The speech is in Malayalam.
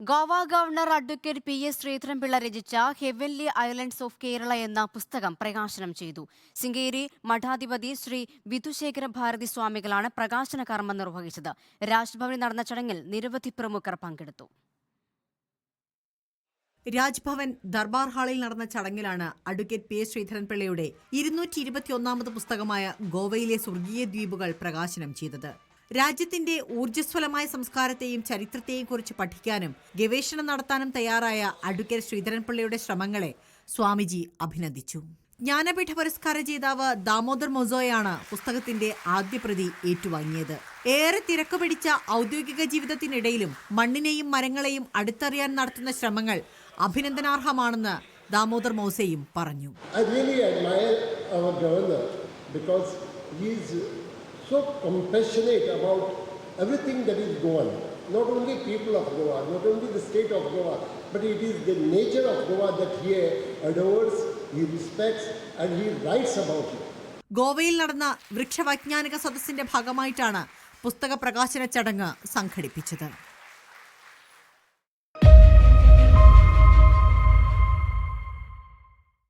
Goa governor advocate P S Sreedharan Pillai രചിച്ച ഹെവൻലി ഐലൻഡ്സ് ഓഫ് കേരള എന്ന പുസ്തകം പ്രകാശനം ചെയ്തു. സിംഗേരി മഠാധിപതി ശ്രീ വിധുശേഖര ഭാരതി സ്വാമികളാണ് പ്രകാശന കർമ്മം നിർവഹിച്ചത്. രാജ്ഭവനിൽ നടന്ന ചടങ്ങിൽ നിരവധി പ്രമുഖർ പങ്കെടുത്തു. രാജ്ഭവൻ ദർബാർ ഹാളിൽ നടന്ന ചടങ്ങിലാണ് അഡ്വക്കേറ്റ് പി എസ് ശ്രീധരൻപിള്ളയുടെ ഇരുന്നൂറ്റി ഇരുപത്തിയൊന്നാമത് പുസ്തകമായ ഗോവയിലെ സ്വർഗീയ ദ്വീപുകൾ പ്രകാശനം ചെയ്തത്. രാജ്യത്തിന്റെ ഊർജസ്വലമായ സംസ്കാരത്തെയും ചരിത്രത്തെയും കുറിച്ച് പഠിക്കാനും ഗവേഷണം നടത്താനും തയ്യാറായ അഡ്വക്കേറ്റ് ശ്രീധരൻപിള്ളയുടെ ശ്രമങ്ങളെ സ്വാമിജി അഭിനന്ദിച്ചു. ജ്ഞാനപീഠ പുരസ്കാര ജേതാവ് ദാമോദർ മൊസോയാണ് പുസ്തകത്തിന്റെ ആദ്യ പ്രതി ഏറ്റുവാങ്ങിയത്. ഏറെ തിരക്ക് പിടിച്ച ഔദ്യോഗിക ജീവിതത്തിനിടയിലും മണ്ണിനെയും മരങ്ങളെയും അടുത്തറിയാൻ നടത്തുന്ന ശ്രമങ്ങൾ അഭിനന്ദനാർഹമാണെന്ന് ദാമോദർ മോസയും പറഞ്ഞു. So compassionate about everything that is Goan. Not only people of Goa, not only the state of Goa, but it is the nature of Goa that he adores, he respects, and he writes about it. ഗോവയിൽ നടന്ന വൃക്ഷവൈജ്ഞാനിക സദസ്സിന്റെ ഭാഗമായിട്ടാണ് പുസ്തക പ്രകാശന ചടങ്ങ് സംഘടിപ്പിച്ചത്